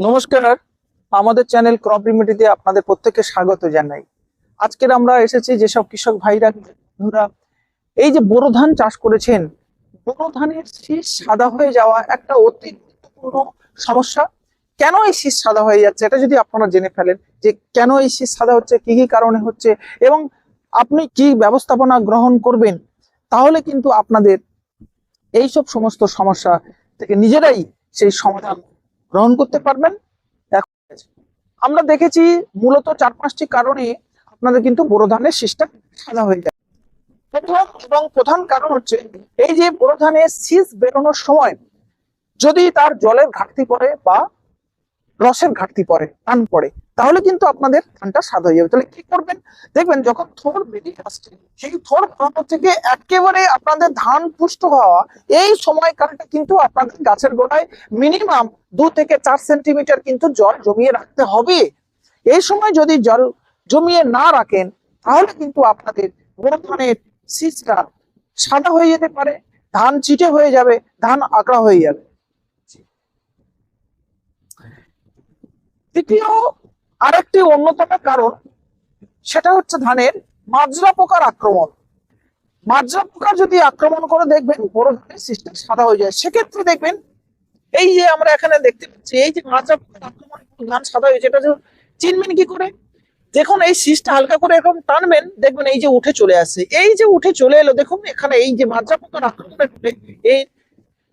নমস্কার, আমাদের channel crop রিমিডিতে আপনাদের প্রত্যেককে স্বাগত জানাই। আজকের আমরা এসেছি যেসব কৃষক ভাইরা, বন্ধুরা, এই যে বোরো ধান চাষ করেছেন, বোরো ধানের শীষ সাদা হয়ে যাওয়া একটা অতি গুরুত্বপূর্ণ সমস্যা। কেন এই শীষ সাদা হয়ে যাচ্ছে? এটা যদি আপনারা জেনে ফেলেন যে কেন এই শীষ সাদা হচ্ছে, কি কি কারণে হচ্ছে, এবং আপনি কি ব্যবস্থাপনা গ্রহণ করবেন, তাহলে কিন্তু আপনাদের এই সব সমস্ত সমস্যা থেকে নিজেরাই সেই সমাধান গ্রহণ করতে পারবেন। আমরা দেখেছি মূলত চার পাঁচটি কারণে আপনাদের কিন্তু বোরো ধানের শীষটা সাদা হয়ে যায় প্রথম এবং প্রধান কারণ হচ্ছে এই যে বোরো ধানের শীষ বেরোনোর সময় যদি তার জলের ঘাটতি পড়ে বা রসের ঘাটতি পড়ে, টান পড়ে, তাহলে কিন্তু আপনাদের ধানটা সাদা হয়ে যাবে। তাহলে কি করবেন? দেখবেন যখন থোর বেরিয়ে আসছে, সেই থোর প্রান্ত থেকে একেবারে আপনাদের ধান পুষ্ট হওয়া, এই সময়কালটা কিন্তু আপনাদের গাছের গোড়ায় মিনিমাম দু থেকে চার সেন্টিমিটার কিন্তু জল জমিয়ে রাখতে হবে। এই সময় যদি জল জমিয়ে না রাখেন, তাহলে কিন্তু আপনাদের বড় ধানের শীষটা সাদা হয়ে যেতে পারে, ধান চিটে হয়ে যাবে, ধান আকড়া হয়ে যাবে। দ্বিতীয় আরেকটি অন্যতম কারণ, সেটা হচ্ছে ধানের মাজরা পোকার আক্রমণ। মাজরা পোকা যদি আক্রমণ করে দেখবেন, বড় ধানের সিস্টেম সাদা হয়ে যায়। সেক্ষেত্রে দেখবেন, এই যে আমরা এখানে দেখতে পাচ্ছি, এই যে মাজরা পোকার আক্রমণ ধান সাদা হয়েছে এটা চিনবেন কি করে? দেখুন, এই শীষটা হালকা করে এরকম টানবেন, দেখবেন এই যে উঠে চলে আসছে এই যে উঠে চলে এলো, দেখুন, এখানে এই যে মাজরা পোকার আক্রমণের এই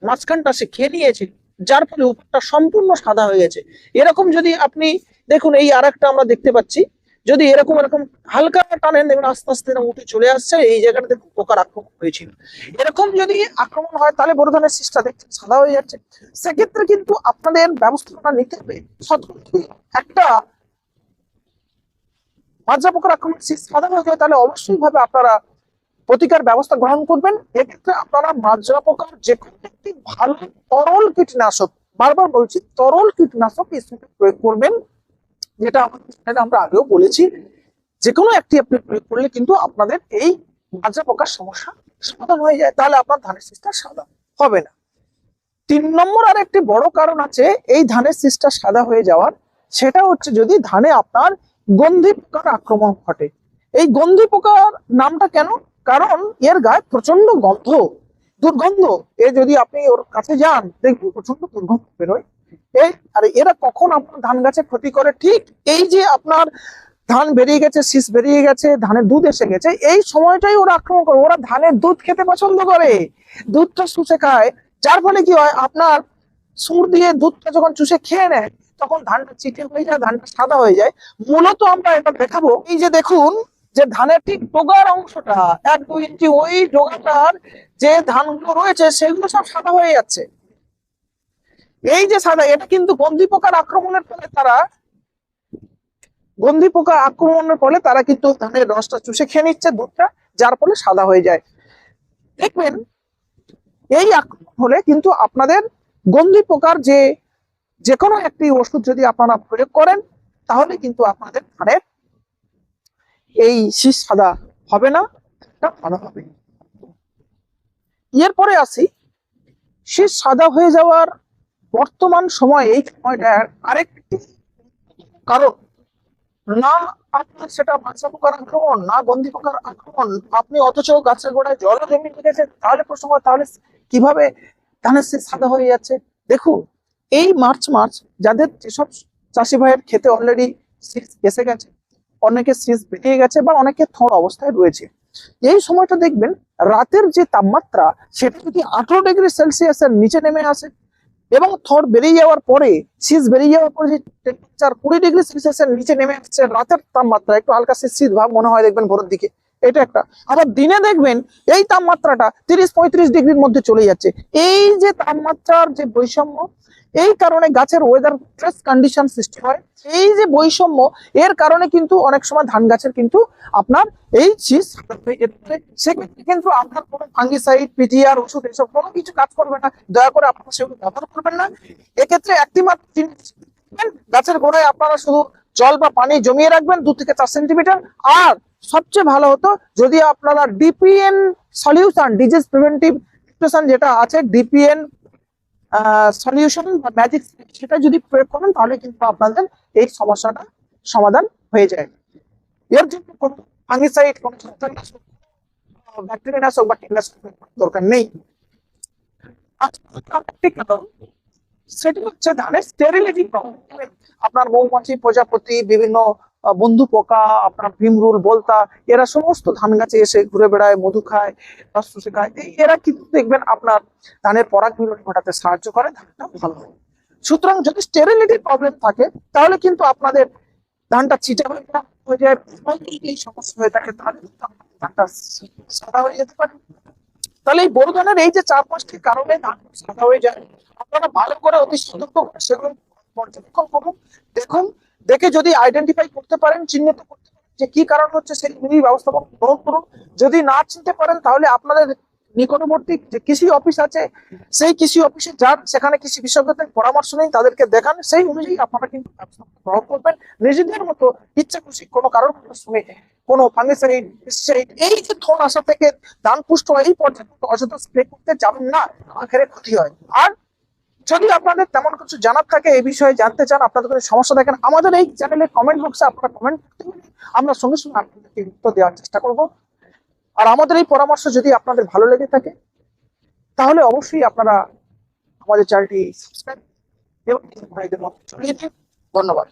মাঝখানটা সে খেয়ে নিয়েছে। যার ফলে উপরটা সম্পূর্ণ সাদা হয়ে গেছে। এরকম যদি আপনি দেখুন, এই আর আমরা দেখতে পাচ্ছি। যদি এরকম এরকম হালকা টানেন দেখবেন আস্তে আস্তে উঠে চলে আসছে, এই জায়গাটা দেখুন পোকার আক্রমণ হয়েছিল। এরকম যদি আক্রমণ হয়, তাহলে বড় ধরনের শীষটা দেখছেন সাদা হয়ে যাচ্ছে। সেক্ষেত্রে কিন্তু আপনাদের ব্যবস্থাপনা নিতে হবে। একটা মাজরা পোকার আক্রমণ সাদা হয়ে যায়, তাহলে অবশ্যই ভাবে আপনারা প্রতিকার ব্যবস্থা গ্রহণ করবেন, এক্ষেত্রে আপনারা মাজরা পোকার যে কোনো একটি ভালো তরল কীটনাশক, বারবার বলছি তরল কীটনাশক প্রয়োগ করবেন, যেটা আমরা আগেও বলেছি। যে কোনো একটি আপনি প্রয়োগ করলে কিন্তু আপনাদের এই মাজরা পোকার সমস্যা সমাধান হয়ে যায়, তাহলে আপনার ধানের শীষটা সাদা হবে না। তিন নম্বর আর একটি বড় কারণ আছে, এই ধানের শীষটা সাদা হয়ে যাওয়ার, সেটা হচ্ছে যদি ধানে আপনার গন্ধি পোকার আক্রমণ ঘটে। এই গন্ধি পোকার নামটা কেন? কারণ এর গায়ে প্রচণ্ড গন্ধ, দুর্গন্ধ। এ যদি আপনি ওর কাছে যান দেখবেন প্রচণ্ড দুর্গন্ধ বেরোয়। এই, আর এরা কখন আপনার ধান গাছে ক্ষতি করে? ঠিক এই যে আপনার ধান বেরিয়ে গেছে, শীষ বেরিয়ে গেছে, ধানের দুধ এসে গেছে, এই সময়টাই ওরা আক্রমণ করে। ওরা ধানের দুধ খেতে পছন্দ করে। দুধটা শুষে খায়। যার ফলে কি হয়? আপনার সুর দিয়ে দুধটা যখন চুষে খেয়ে নেয়, তখন ধানটা চিটে হয়ে যায়, ধানটা সাদা হয়ে যায়। মূলত আমরা এটা দেখাবো। এই যে দেখুন যে ধানের ঠিক ডোগার অংশটা, এক, দুই ইঞ্চি ওই ডোগাটার যে ধানগুলো রয়েছে সেগুলো সব সাদা হয়ে যাচ্ছে। এই যে সাদা, এটা কিন্তু গন্ধি পোকার আক্রমণের ফলে তারা, গন্ধি পোকা আক্রমণের ফলে তারা কিন্তু ধানের রসটা চুষে খেয়ে নিচ্ছে দুধটা, যার ফলে সাদা হয়ে যায়। দেখবেন, এই আক্রমণ হলে কিন্তু আপনাদের গন্ধি পোকার যে যে কোনো একটি ওষুধ যদি আপনারা প্রয়োগ করেন, তাহলে কিন্তু আপনাদের ধানের এই শীষ সাদা হবে না একটা ভালো হবে। এরপরে আসি, শীষ সাদা হয়ে যাওয়ার বর্তমান সময়, এই সময়টার আরেকটি কারণ, না আপনার সেটা বাচ্চা পোকার আক্রমণ, না গন্ধি পোকার আক্রমণ, আপনি অথচ গাছের গোড়ায় জল জমি গেছে তাহলে প্রশ্ন তাহলে কীভাবে ধানের শীষ সাদা হয়ে যাচ্ছে? দেখুন, এই মার্চ মার্চ যাদের যেসব চাষি ভাইয়ের খেতে অলরেডি এসে গেছে অনেকে শীষ বেরিয়ে গেছে বা অনেকে থর অবস্থায় রয়েছে। এই সময়টা দেখবেন রাতের যে তাপমাত্রা, সেটা যদি আঠারো ডিগ্রি সেলসিয়াসের নিচে নেমে আসে এবং থর বেরিয়ে যাওয়ার পরে শীষ বেরিয়ে যাওয়ার পরে যে টেম্পারেচার কুড়ি ডিগ্রি সেলসিয়াসের নিচে নেমে আসছে, রাতের তাপমাত্রা একটু হালকা শীত শীত ভাব মনে হয় দেখবেন ভোরের দিকে। এটা একটা। আবার দিনে দেখবেন এই তাপমাত্রাটা তিরিশ পঁয়ত্রিশ ডিগ্রির মধ্যে চলে যাচ্ছে। এই যে তাপমাত্রার যে বৈষম্য, এই কারণে গাছের ওয়েদার স্ট্রেস কন্ডিশন সৃষ্টি হয়। এই যে বৈষম্য, এর কারণে কিন্তু অনেক সময় ধান গাছের কিন্তু আপনার এই শীষ সেক্ষেত্রে কিন্তু আপনার কোনো ফাঙ্গিসাইড পিটিআর ওষুধ এসব কোনো কিছু কাজ করবে না। দয়া করে আপনারা সেগুলো ব্যবহার করবেন না। এক্ষেত্রে একটি মাত্র গাছের গোড়ায় আপনারা শুধু জল বা পানি জমিয়ে রাখবেন, দু থেকে চার সেন্টিমিটার আর সবচেয়ে ভালো হতো যদি আপনারা ডিপিএন সলিউশন ডিজিজ প্রিভেন্টিভ যেটা আছে ডিপিএন সলিউশন বা ম্যাজিক সেটা যদি প্রয়োগ করেন, তাহলে কিন্তু আপনাদের এই সমস্যাটা সমাধান হয়ে যায়। এর জন্য কোনো ফাঙ্গিসাইড কোনো ছত্রাকনাশক ব্যাকটেরিয়া নাশক বা কীটনাশক দরকার নেই। সেটি হচ্ছে ধানের স্টেরিলিটি প্রবলেম আপনার মৌমাছি, প্রজাপতি, বিভিন্ন বন্ধু পোকা, আপনার ভীমরুল, বলতা, এরা সমস্ত ধান গাছে এসে ঘুরে বেড়ায়, মধু খায় চুষে খায়। এরা কিন্তু দেখবেন আপনার ধানের পরাগ মিলন ঘটাতে সাহায্য করে, ধানটা ভালো হয়। সুতরাং যদি স্টেরিলিটির প্রবলেম থাকে, তাহলে কিন্তু আপনাদের ধানটা চিটা হয়ে হয়ে যায় এই সমস্যা হয়ে থাকে, তাহলে ধানটা সাদা হয়ে যেতে পারে। তাহলে এই বড় ধানের এই যে চার পাঁচটি কারণে ধান সাদা হয়ে যায়, আপনারা ভালো করে অতি সতর্ক সেগুলো পর্যবেক্ষণ করুন। দেখুন দেখে যদি আইডেন্টিফাই করতে পারেন, চিহ্নিত করতে পারেন যে কি কারণ হচ্ছে সেই অনুযায়ী ব্যবস্থাপনা গ্রহণ করুন। যদি না চিনতে পারেন, তাহলে আপনাদের নিকটবর্তী যে কৃষি অফিস আছে, সেই কৃষি অফিসে যান। সেখানে কৃষি বিশেষজ্ঞদের পরামর্শ নিন, তাদেরকে দেখান। সেই অনুযায়ী আপনারা কিন্তু গ্রহণ করবেন। নিজেদের মতো ইচ্ছা খুশি কোনো কারণ শুনে, কোনো ফাঙ্গিসাইড এই যে থন আসা থেকে ধান পুষ্ট এই পর্যন্ত অযথা স্প্রে করতে যাবেন না। আখেরে ক্ষতি হয়। আর যদি আপনাদের তেমন কিছু জানার থাকে এই বিষয়ে জানতে চান, আপনাদের কোনো সমস্যা দেখেন আমাদের এই চ্যানেলের কমেন্ট বক্সে আপনারা কমেন্ট আমরা সঙ্গে সঙ্গে আপনাদেরকে উত্তর দেওয়ার চেষ্টা করব। আর আমাদের এই পরামর্শ যদি আপনাদের ভালো লেগে থাকে, তাহলে অবশ্যই আপনারা আমাদের চ্যানেলটি সাবস্ক্রাইব এবং ভাইদের ধন্যবাদ।